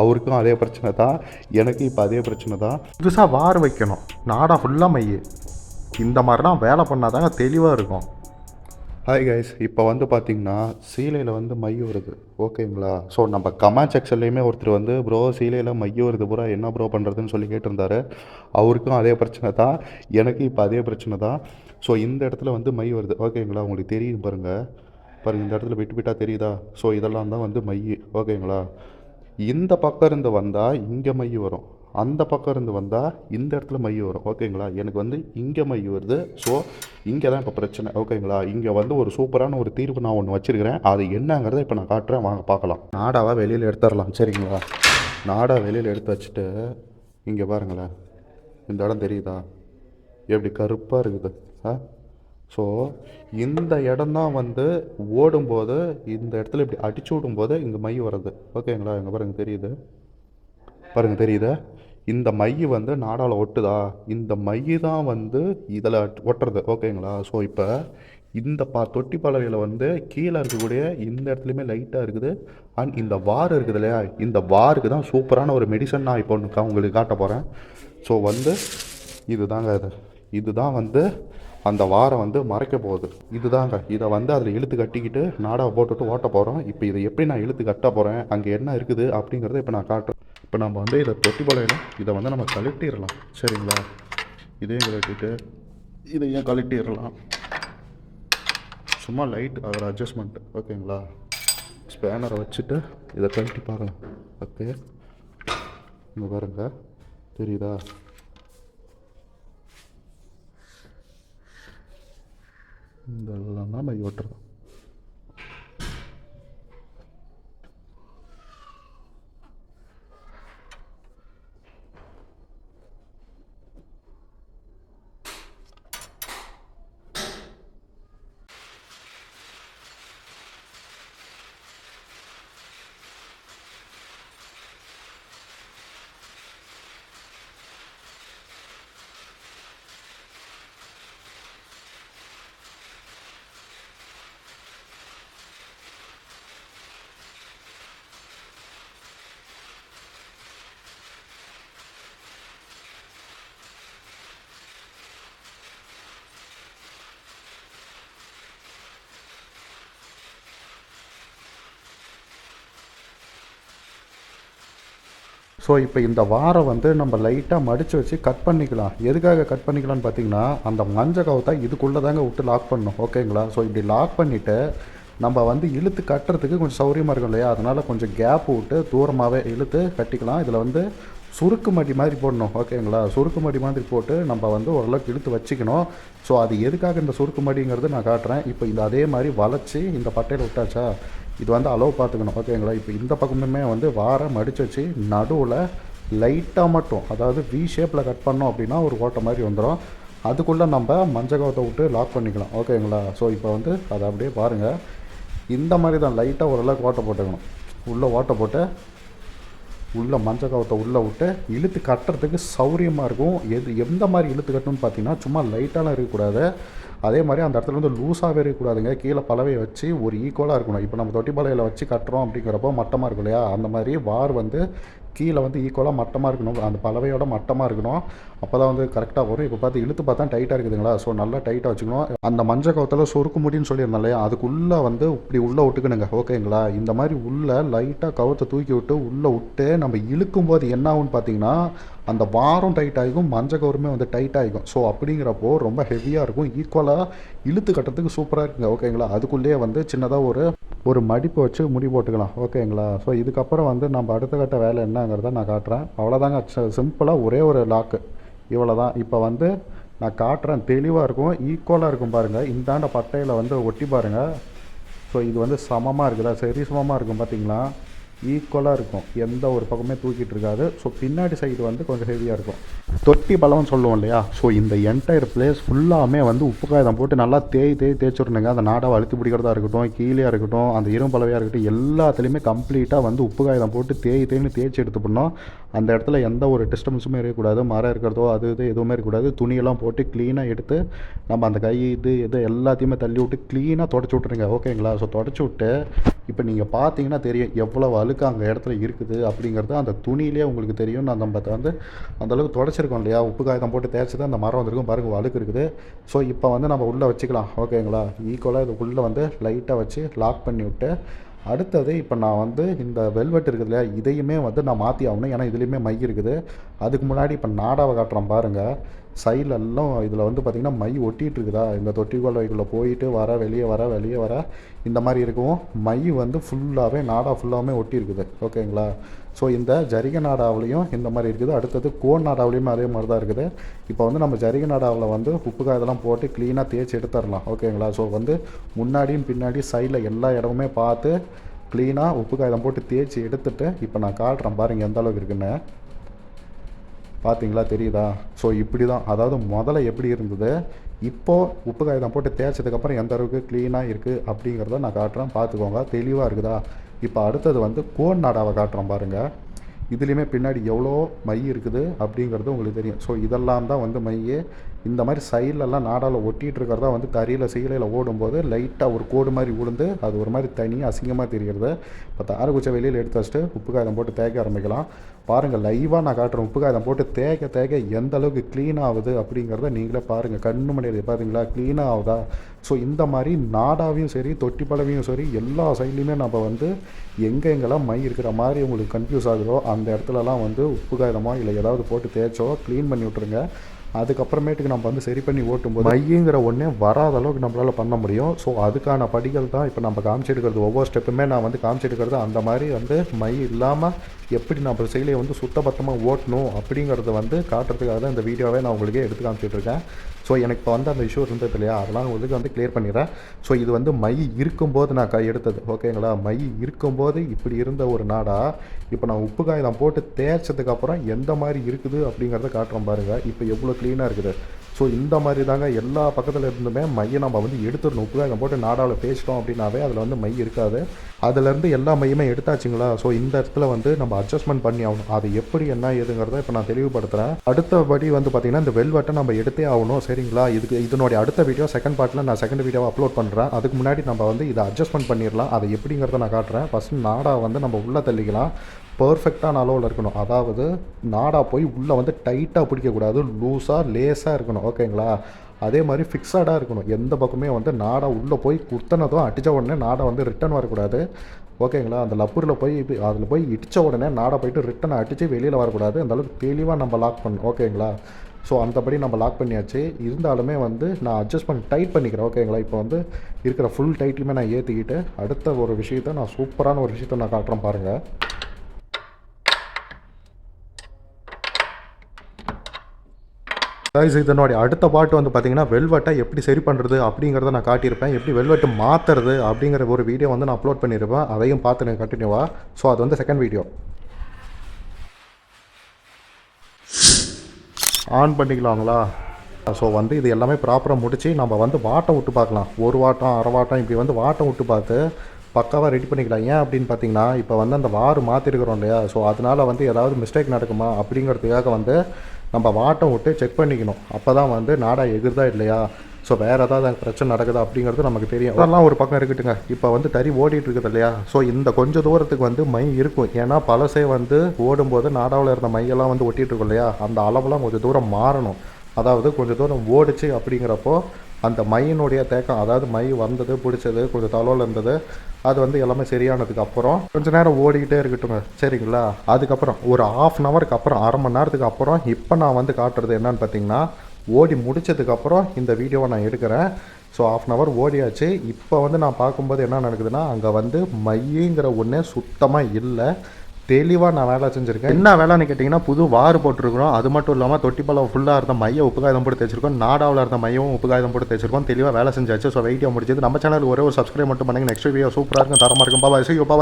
அவருக்கும் அதே பிரச்சனை தான் எனக்கு இப்போ அதே பிரச்சனை தான். புதுசாக வார் வைக்கணும். நாடா ஃபுல்லாக மைய. இந்த மாதிரிலாம் வேலை பண்ணாதாங்க தெளிவாக இருக்கும். ஹாய் கைஸ் இப்போ வந்து பார்த்தீங்கன்னா சீலையில் வந்து மை வருது. ஓகேங்களா ஸோ நம்ம கமெண்ட் செக்ஷன்லேயுமே ஒருத்தர் வந்து ப்ரோ சீலையில் மை வருது ப்ரோ என்ன ப்ரோ பண்ணுறதுன்னு சொல்லி கேட்டிருந்தாரு. அவருக்கும் அதே பிரச்சனை தான் எனக்கு இப்போ அதே பிரச்சனை தான். ஸோ இந்த இடத்துல வந்து மை வருது. ஓகேங்களா உங்களுக்கு தெரியும் பாருங்கள் பாருங்கள் இந்த இடத்துல விட்டு விட்டால் தெரியுதா? ஸோ இதெல்லாம் தான் வந்து மை ஓகேங்களா இந்த பக்கம் இருந்து வந்தால் இங்கே மை வரும். அந்த பக்கம் இருந்து வந்தால் இந்த இடத்துல மை வரும். ஓகேங்களா எனக்கு வந்து இங்கே மை வருது. ஸோ இங்கே தான் இப்போ பிரச்சனை. ஓகேங்களா இங்கே வந்து ஒரு சூப்பரான ஒரு தீர்வு நான் ஒன்று வச்சுருக்கிறேன். அது என்னங்கிறத இப்போ நான் காட்டுறேன். வாங்க பார்க்கலாம். நாடாவாக வெளியில் எடுத்துடலாம். சரிங்களா? நாடாக வெளியில் எடுத்து வச்சுட்டு இங்கே பாருங்களேன். இந்த இடம் தெரியுதா? எப்படி கருப்பாக இருக்குது. ஆ? ஸோ இந்த இடம்தான் வந்து ஓடும்போது இந்த இடத்துல இப்படி அடிச்சு விடும்போது இங்கே மை வருது ஓகேங்களா? இங்கே பாருங்க தெரியுது? பாருங்க தெரியுதா? இந்த மை வந்து நாடால் ஒட்டுதா? இந்த மை தான் வந்து இதில் ஒட்டுறது. ஓகேங்களா? ஸோ இப்போ இந்த பா தொட்டி பலகையில் வந்து கீழே இருக்கக்கூடிய இந்த இடத்துலையுமே லைட்டாக இருக்குது. அண்ட் இந்த வார் இருக்குது இல்லையா? இந்த வாருக்கு தான் சூப்பரான ஒரு மெடிசன் நான் இப்போ ஒன்று உங்களுக்கு காட்ட போகிறேன் ஸோ வந்து இதுதாங்க இது. இதுதான் வந்து அந்த வாரம் வந்து மறைக்க போகுது. இதுதாங்க. இதை வந்து அதில் இழுத்து கட்டிக்கிட்டு நாடாவை போட்டுட்டு ஓட்ட போகிறோம் இப்போ இதை எப்படி நான் இழுத்து கட்ட போகிறேன் அங்கே என்ன இருக்குது அப்படிங்கிறத இப்போ நான் காட்டுறேன். இப்போ நம்ம வந்து இதை தொட்டி பழையில இதை வந்து நம்ம கழட்டிடலாம். சரிங்களா? இதையும் கழட்டிட்டு இதையும் கழட்டிடலாம். சும்மா லைட் அதோட அட்ஜஸ்ட்மெண்ட் ஓகேங்களா? ஸ்பேனரை வச்சுட்டு இதை கழட்டி பார்க்கலாம். ஓகே. இங்கே பாருங்க. தெரியுதா? இதெல்லாம் தான் மை ஓட்டுறது ஸோ இப்போ இந்த வாரம் வந்து நம்ம லைட்டாக மடித்து வச்சு கட் பண்ணிக்கலாம். எதுக்காக கட் பண்ணிக்கலாம்னு பார்த்தீங்கன்னா அந்த மஞ்சள் கவுத்தை இதுக்குள்ளே தாங்க விட்டு லாக் பண்ணணும். ஓகேங்களா ஸோ இப்படி லாக் பண்ணிவிட்டு நம்ம வந்து இழுத்து கட்டுறதுக்கு கொஞ்சம் சௌரியமாக இருக்கும் இல்லையா? அதனால் கொஞ்சம் கேப் விட்டு தூரமாகவே இழுத்து கட்டிக்கலாம். இதில் வந்து சுருக்கு மடி மாதிரி போடணும். ஓகேங்களா சுருக்கு மடி மாதிரி போட்டு நம்ம வந்து ஓரளவுக்கு இழுத்து வச்சுக்கணும். ஸோ அது எதுக்காக இந்த சுருக்கு மடிங்கிறது நான் காட்டுறேன். இப்போ இந்த அதே மாதிரி வளைச்சி இந்த பட்டையில் விட்டாச்சா இது வந்து அளவு பார்த்துக்கணும் ஓகேங்களா இப்போ இந்த பக்கமுமே வந்து வாரம் அடித்து வச்சு நடுவில் லைட்டாக மட்டும் அதாவது வி ஷேப்பில் கட் பண்ணோம் அப்படின்னா ஒரு ஓட்டை மாதிரி வந்துடும் அதுக்குள்ளே நம்ம மஞ்சக்கவத்தை விட்டு லாக் பண்ணிக்கலாம் ஓகேங்களா ஸோ இப்போ வந்து அதை அப்படியே பாருங்கள் இந்த மாதிரி தான் லைட்டாக ஓரளவுக்கு ஓட்டை போட்டுக்கணும். உள்ளே ஓட்டை போட்டு உள்ளே மஞ்சள் கவத்தை உள்ளே விட்டு இழுத்து கட்டுறதுக்கு சௌரியமாக இருக்கும். எது எந்த மாதிரி இழுத்து கட்டணும்னு பார்த்தீங்கன்னா சும்மா லைட்டாலாம் இருக்கக்கூடாது. அதே மாதிரி அந்த இடத்துல வந்து லூஸாகவே இருக்கக்கூடாதுங்க. கீழே பலவையை வச்சு ஒரு ஈக்குவலாக இருக்கணும். இப்போ நம்ம தொட்டி பலையில் வச்சு கட்டுறோம் அப்படிங்கிறப்போ மட்டமாக இருக்கும் இல்லையா? அந்த மாதிரி வார் வந்து கீழே வந்து ஈக்குவலாக மட்டமாக இருக்கணும். அந்த பலவையோட மட்டமாக இருக்கணும். அப்போ தான் வந்து கரெக்டாக வரும். இப்போ பார்த்து இழுத்து பார்த்தா டைட்டாக இருக்குதுங்களா? ஸோ நல்லா டைட்டாக வச்சுக்கணும். அந்த மஞ்சள் கவத்தில் சொருக்கு முடின்னு சொல்லியிருந்தேன் இல்லையா? அதுக்குள்ளே வந்து இப்படி உள்ளே விட்டுக்கணுங்க. ஓகேங்களா? இந்த மாதிரி உள்ளே லைட்டாக கவத்தை தூக்கி விட்டு உள்ளே விட்டு நம்ம இழுக்கும் போது என்ன ஆகும்னு பார்த்தீங்கன்னா அந்த வாரம் டைட் ஆகிக்கும் மஞ்சள் வந்து டைட் ஆகிக்கும். ஸோ அப்படிங்கிறப்போ ரொம்ப ஹெவியாக இருக்கும். ஈக்குவலாக இழுத்து கட்டுறதுக்கு சூப்பராக இருக்குங்க. ஓகேங்களா அதுக்குள்ளேயே வந்து சின்னதாக ஒரு ஒரு மடிப்பு வச்சு முடி போட்டுக்கலாம். ஓகேங்களா ஸோ இதுக்கப்புறம் வந்து நம்ம அடுத்த கட்ட வேலை என்னங்கிறத நான் காட்டுறேன். அவ்வளோதாங்க சிம்பிளாக ஒரே ஒரு லாக்கு இவ்வளோ தான் இப்போ வந்து நான் காட்டுறேன். தெளிவாக இருக்கும். ஈக்குவலாக இருக்கும் பாருங்கள் இந்தாண்ட பட்டையில் வந்து ஒட்டி பாருங்கள் ஸோ இது வந்து சமமாக இருக்குதா? சரி சமமாக இருக்கும் பார்த்தீங்களா ஈக்குவலாக இருக்கும். எந்த ஒரு பக்கமே தூக்கிட்டு இருக்காது. ஸோ பின்னாடி சைடு வந்து கொஞ்சம் ஹெவியாக இருக்கும். தொட்டி பலம்னு சொல்லுவோம் இல்லையா? ஸோ இந்த என்டையர் பிளேஸ் ஃபுல்லாமே வந்து உப்பு காகிதம் போட்டு நல்லா தேய் தேய் தேய்ச்சிடணுங்க. அந்த நாடாவை அழுத்தி பிடிக்கிறதா இருக்கட்டும் கீழே இருக்கட்டும் அந்த இரும்பலவையாக இருக்கட்டும் எல்லாத்துலேயுமே கம்ப்ளீட்டாக வந்து உப்பு காகிதம் போட்டு தேய் தேய்னு தேய்ச்சி எடுத்து பண்ணோம் அந்த இடத்துல எந்த ஒரு டிஸ்டர்பன்ஸுமே இருக்கக்கூடாது. மரம் இருக்கிறதோ அது இது எதுவுமே இருக்கக்கூடாது. துணியெல்லாம் போட்டு க்ளீனாக எடுத்து நம்ம அந்த கை இது இது எல்லாத்தையுமே தள்ளி விட்டு க்ளீனாக தொடச்சி விட்ருங்க ஓகேங்களா ஸோ தொடச்சி விட்டு இப்போ நீங்கள் பார்த்தீங்கன்னா தெரியும் எவ்வளோ அழுக்கு அங்கே இடத்துல இருக்குது அப்படிங்கிறது அந்த துணியிலே உங்களுக்கு தெரியும் நான் நம்ம வந்து அந்தளவுக்கு தொடச்சிருக்கோம் இல்லையா? உப்பு காகிதம் போட்டு தேய்ச்சி தான் அந்த மரம் வந்திருக்கும். பாருங்க அழுக்கு இருக்குது. ஸோ இப்போ வந்து நம்ம உள்ளே வச்சுக்கலாம். ஓகேங்களா ஈக்குவலாக இது உள்ளே வந்து லைட்டாக வச்சு லாக் பண்ணி விட்டு அடுத்தது இப்போ நான் வந்து இந்த வெல்வெட் இருக்குது இல்லையா? இதையுமே வந்து நான் மாற்றி ஆகணும். ஏன்னா இதுலேயுமே மை இருக்குது. அதுக்கு முன்னாடி இப்போ நாடாவை காட்டுறேன் பாருங்கள் சைட்லெல்லாம் இதில் வந்து பார்த்திங்கன்னா மை ஒட்டிகிட்டு இருக்குதா இந்த தொட்டி வைக்குள்ளே போயிட்டு வர வெளியே வர வெளியே வர இந்த மாதிரி இருக்கும். மை வந்து ஃபுல்லாகவே நாடா ஃபுல்லாகவே ஒட்டி இருக்குது ஓகேங்களா? ஸோ இந்த ஜரிக நாடாவிலையும் இந்த மாதிரி இருக்குது. அடுத்தது கோன் நாடாவிலையும் அதே மாதிரி தான் இருக்குது. இப்போ வந்து நம்ம ஜரிக நாடாவில் வந்து உப்பு காயதெல்லாம் போட்டு க்ளீனாக தேய்ச்சி எடுத்துடலாம். ஓகேங்களா? ஸோ வந்து முன்னாடியும் பின்னாடி சைடில் எல்லா இடமுமே பார்த்து க்ளீனாக உப்பு காகிதம் போட்டு தேய்ச்சி எடுத்துகிட்டு இப்போ நான் காட்டுறேன் பாருங்கள் எந்த அளவுக்கு இருக்குன்னு. பார்த்தீங்களா தெரியுதா? ஸோ இப்படி தான் அதாவது முதல்ல எப்படி இருந்தது? இப்போது உப்பு காகிதம் போட்டு தேய்ச்சதுக்கப்புறம் எந்த அளவுக்கு க்ளீனாக இருக்குது அப்படிங்கிறத நான் காட்டுறேன். பார்த்துக்கோங்க தெளிவாக இருக்குதா? இப்போ அடுத்தது வந்து கோன் நாடாவை காட்டுறேன் பாருங்கள் இதுலேயுமே பின்னாடி எவ்வளோ மை இருக்குது அப்படிங்கிறது உங்களுக்கு தெரியும். ஸோ இதெல்லாம் தான் வந்து மையே. இந்த மாதிரி சைட்லலாம் நாடாவில் ஒட்டிகிட்டு இருக்கிறதா வந்து தறியில் சீலையில் ஓடும்போது லைட்டாக ஒரு கோடு மாதிரி உளுந்து அது ஒரு மாதிரி தனியாக அசிங்கமாக தெரிகிறது இப்போ தாரகுச்சை வெளியில் எடுத்து வச்சுட்டு உப்பு காகிதம் போட்டு தேய்க்க ஆரம்பிக்கலாம். பாருங்கள் லைவாக நான் காட்டுறேன் உப்பு காகிதம் போட்டு தேய்க்க தேய்க்க எந்த அளவுக்கு க்ளீன் ஆகுது அப்படிங்கிறத நீங்களே பாருங்கள் கண்ணு மணியில் பார்த்தீங்களா க்ளீனாக ஆகுதா? ஸோ இந்த மாதிரி நாடாவையும் சரி தொட்டி பழவையும் சரி எல்லா சைட்லேயுமே நம்ம வந்து எங்கே எங்கெல்லாம் மை இருக்கிற மாதிரி உங்களுக்கு கன்ஃபியூஸ் ஆகுதோ அந்த இடத்துலலாம் வந்து உப்பு காகிதமோ இல்லை ஏதாவது போட்டு தேய்ச்சோ க்ளீன் பண்ணி விட்ருங்க அதுக்கப்புறமேட்டுக்கு நம்ம வந்து சரி பண்ணி ஓட்டும்போது மையங்கிற ஒன்றே வராத அளவுக்கு நம்மளால் பண்ண முடியும். ஸோ அதுக்கான படிகள் தான் இப்போ நம்ம காமிச்சிருக்கிறது. ஒவ்வொரு ஸ்டெப்புமே நான் வந்து காமிச்சிருக்கிறது. அந்த மாதிரி வந்து மை இல்லாமல் எப்படி நம்ம செயலியை வந்து சுத்தபத்தமாக ஓட்டணும் அப்படிங்கிறத வந்து காட்டுறதுக்காக தான் இந்த வீடியோவே நான் உங்களுக்கு எடுத்து காமிச்சிட்ருக்கேன். ஸோ எனக்கு இப்போ வந்து அந்த இஷ்யூ இருந்தது இல்லையா? அதெல்லாம் உங்களுக்கு வந்து கிளியர் பண்ணிடுறேன். ஸோ இது வந்து மை இருக்கும்போது நான் கை எடுத்தது. ஓகேங்களா மை இருக்கும்போது இப்படி இருந்த ஒரு நாடா இப்போ நான் உப்பு காகிதம் போட்டு தேய்ச்சதுக்கப்புறம் எந்த மாதிரி இருக்குது அப்படிங்கிறத காட்டுறோம் பாருங்கள் இப்போ எவ்வளோ க்ளீனாக இருக்குது. ஸோ இந்த மாதிரி தாங்க எல்லா பக்கத்தில் இருந்துமே மையை நம்ம வந்து எடுத்துடணும். உப்பு காகிதம் போட்டு நாடாவில் பேசிட்டோம் அப்படின்னாவே அதில் வந்து மை இருக்காது. அதுலேருந்து எல்லா மையுமே எடுத்தாச்சுங்களா? ஸோ இந்த இடத்துல வந்து நம்ம அட்ஜஸ்ட்மெண்ட் பண்ணி ஆகணும். அது எப்படி என்ன ஏதுங்கிறத இப்போ நான் தெளிவுபடுத்துகிறேன் அடுத்தபடி வந்து பார்த்திங்கன்னா இந்த வெல்வெட்டை நம்ம எடுத்தே ஆகணும். சரிங்களா? இதுக்கு இதனுடைய அடுத்த வீடியோ செகண்ட் பார்ட்டில் நான் செகண்ட் வீடியோவை அப்லோட் பண்ணுறேன் அதுக்கு முன்னாடி நம்ம வந்து இதை அட்ஜஸ்ட்மெண்ட் பண்ணிடலாம். அதை எப்படிங்கிறத நான் காட்டுறேன். ஃபஸ்ட் நாடா வந்து நம்ம உள்ளே தள்ளிக்கலாம். பர்ஃபெக்டான அளவில் இருக்கணும். அதாவது நாடாக போய் உள்ளே வந்து டைட்டாக பிடிக்கக்கூடாது லூஸாக லேஸாக இருக்கணும் ஓகேங்களா அதே மாதிரி ஃபிக்ஸடாக இருக்கணும். எந்த பக்கமே வந்து நாடாக உள்ளே போய் குத்தனதும் அடித்த உடனே நாடாக வந்து ரிட்டன் வரக்கூடாது ஓகேங்களா அந்த லப்பூரில் போய் அதில் போய் இடித்த உடனே நாடாக போயிட்டு ரிட்டன் அடித்து வெளியில் வரக்கூடாது. அந்த அளவுக்கு தெளிவாக நம்ம லாக் பண்ணணும் ஓகேங்களா ஸோ அந்தபடி நம்ம லாக் பண்ணியாச்சு. இருந்தாலுமே வந்து நான் அட்ஜஸ்ட் பண்ணி டைட் பண்ணிக்கிறேன் ஓகேங்களா இப்போ வந்து இருக்கிற ஃபுல் டைட்லையுமே நான் ஏற்றிக்கிட்டு அடுத்த ஒரு விஷயத்த நான் சூப்பரான ஒரு விஷயத்த நான் காட்டுறேன் பாருங்கள் கைஸ் இதனுடைய அடுத்த பாட்டு வந்து பார்த்தீங்கன்னா வெல்வெட்டை எப்படி சரி பண்ணுறது அப்படிங்கிறத நான் காட்டியிருப்பேன். எப்படி வெல்வெட்டு மாற்றுறது அப்படிங்கிற ஒரு வீடியோ வந்து நான் அப்லோட் பண்ணியிருப்பேன். அதையும் பார்த்துருங்க கண்டினியூவாக ஸோ அது வந்து செகண்ட் வீடியோ ஆன் பண்ணிக்கலாங்களா? ஸோ வந்து இது எல்லாமே ப்ராப்பராக முடித்து நம்ம வந்து வாட்டம் விட்டு பார்க்கலாம். ஒரு வாட்டம் அரை வாட்டம் இப்படி வந்து வாட்டம் விட்டு பார்த்து பக்காவாக ரெடி பண்ணிக்கலாம். ஏன் அப்படின்னு பார்த்தீங்கன்னா இப்போ வந்து அந்த வார் மாற்றிருக்கிறோம் இல்லையா? ஸோ அதனால் வந்து ஏதாவது மிஸ்டேக் நடக்குமா? அப்படிங்கிறதுக்காக வந்து நம்ம வாட்டம் விட்டு செக் பண்ணிக்கணும். அப்போ தான் வந்து நாடா எகிர்தா இல்லையா? ஸோ வேறு ஏதாவது பிரச்சனை நடக்குதா அப்படிங்கிறது நமக்கு தெரியும். அதெல்லாம் ஒரு பக்கம் இருக்கட்டுங்க. இப்போ வந்து தறி ஓடிட்டு இருக்குது இல்லையா? ஸோ இந்த கொஞ்சம் தூரத்துக்கு வந்து மை இருக்கும். ஏன்னா பழசே வந்து ஓடும்போது நாடாவில் இருந்த மையெல்லாம் வந்து ஒட்டிகிட்டு இருக்கும் இல்லையா? அந்த அளவுலாம் கொஞ்சம் தூரம் மாறணும். அதாவது கொஞ்சம் தூரம் ஓடிச்சு அப்படிங்கிறப்போ அந்த மையினுடைய தேக்கம் அதாவது மை வந்தது பிடிச்சது கொஞ்சம் தலவில் இருந்தது அது வந்து எல்லாமே சரியானதுக்கு அப்புறம் கொஞ்ச நேரம் ஓடிக்கிட்டே இருக்கட்டுங்க சரிங்களா? அதுக்கப்புறம் ஒரு ஆஃப் அன் ஹவருக்கு அப்புறம் அரை மணி நேரத்துக்கு அப்புறம் இப்போ நான் வந்து காட்டுறது என்னன்னு பார்த்தீங்கன்னா ஓடி முடிச்சதுக்கப்புறம் இந்த வீடியோவை நான் எடுக்கிறேன். ஸோ ஆஃப் அன் ஹவர் ஓடியாச்சு. இப்போ வந்து நான் பார்க்கும்போது என்ன நடக்குதுன்னா அங்கே வந்து மையங்கிற ஒன்றே சுத்தமாக இல்லை. தெளிவாக நான் வேலை செஞ்சுருக்கேன். என்ன வேலைன்னு கேட்டிங்கன்னா புது வார் போட்டிருக்கிறோம். அது மட்டும் இல்லாமல் தொட்டிப்பழம் ஃபுல்லாக இருந்த மைய உப்பு போட்டு தேய்ச்சிருக்கோம். நாடாவில் இருந்த மையம் உப்பு போட்டு தேய்ச்சிருக்கோம். தெளிவாக வேலை செஞ்சாச்சு. ஸோ வெயிட்டியாக முடிச்சது நம்ம சேனல் ஒரே ஒரு சப்ஸ்கிரைப் மட்டும் பண்ணுங்கள் நெக்ஸ்ட் வீடியோ சூப்பராக இருக்கும். தரமாக இருக்கும். பாபா சி பாபா